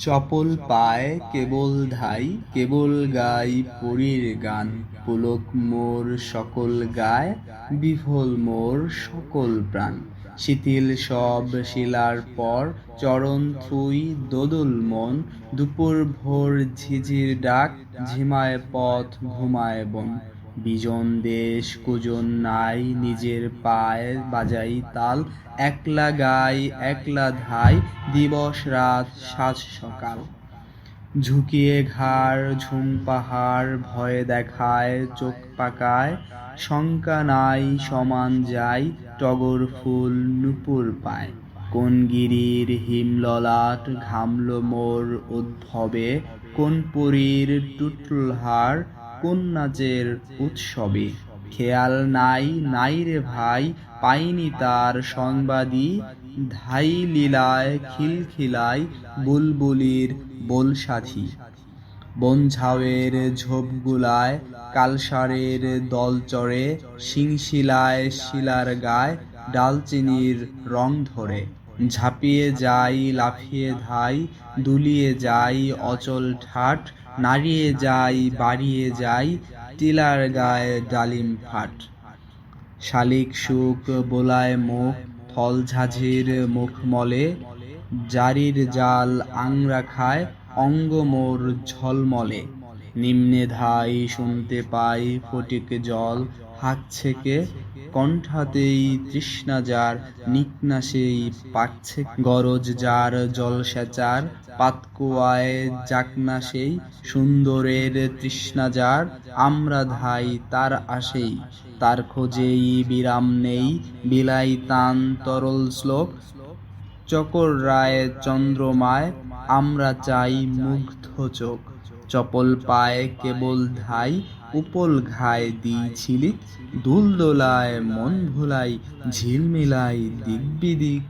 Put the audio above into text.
চপল পায় কেবল ধাই, কেবল গাই পরীর গান। পুলক মোর সকল গায়, বিফল মোর সকল প্রাণ। শিথিল সব শিলার পর চরণ থুই দোদুল মন। দুপুর ভোর ঝিঝির ডাক, ঝিমায় পথ ঘুমায় বন। বিজন দেশ কুজন নাই, নিজের পায় বাজাই তাল, একলা গাই, একলা ধাই, দিবস রাত, সাজ সকাল। ঝুঁকিয়ে ঘাড়, ঝুম পাহাড়, ভয়ে দেখায়, চোখ পাকায়, শঙ্কা নাই, সমান যায় টগর ফুল নুপুর পায়। কোন গিরির হিমললাট ঘামল মোর উদ্ভবে কোন পুরীর টুটল হাড় কোন নাচের উৎসবে। খেয়াল নাই নাই রে ভাই, পাইনি তার সংবাদী ধাই লীলায়, খিলখিলায় বুলবুলির বোলসাথী। বনঝাওয়ের ঝোপগুলায়, কালসারের দল চড়ে শিংশিলায় শিলার গায়, ডালচিনির রং ধরে। ঝাঁপিয়ে যাই, লাফিয়ে ধাই, দুলিয়ে যাই অচল ঠাট নাড়িয়ে যাই, বাড়িয়ে যাই, টিলার গায়ে ডালিম ফাট। শালিক সুখ বোলায় মুখ ফল ঝাঝির মুখমলে জারির জাল আংরা খায়, অঙ্গ মোর ঝলমলে নিম্নে ধাই শুনতে পাই ফটিক জল হাঁক ছেকে কণ্ঠাতেই তৃষ্ণা যার নিকনা সেই পাকছে গরজ যার জল সেচার পাতকুয়ায় যাকনা সেই সুন্দরের তৃষ্ণা যার আমরা ধাই তার আসেই, তার খোঁজেই বিরাম নেই বিলাই তান তরল শ্লোক, চকর রায় চন্দ্রমায় আমরা চাই মুগ্ধ চোখ, চপল পায় কেবল ধাই উপল ঘায় দিয়েছিলি দুল দোলায় মন ভোলাই ঝিলমিলাই দিক। বিদিক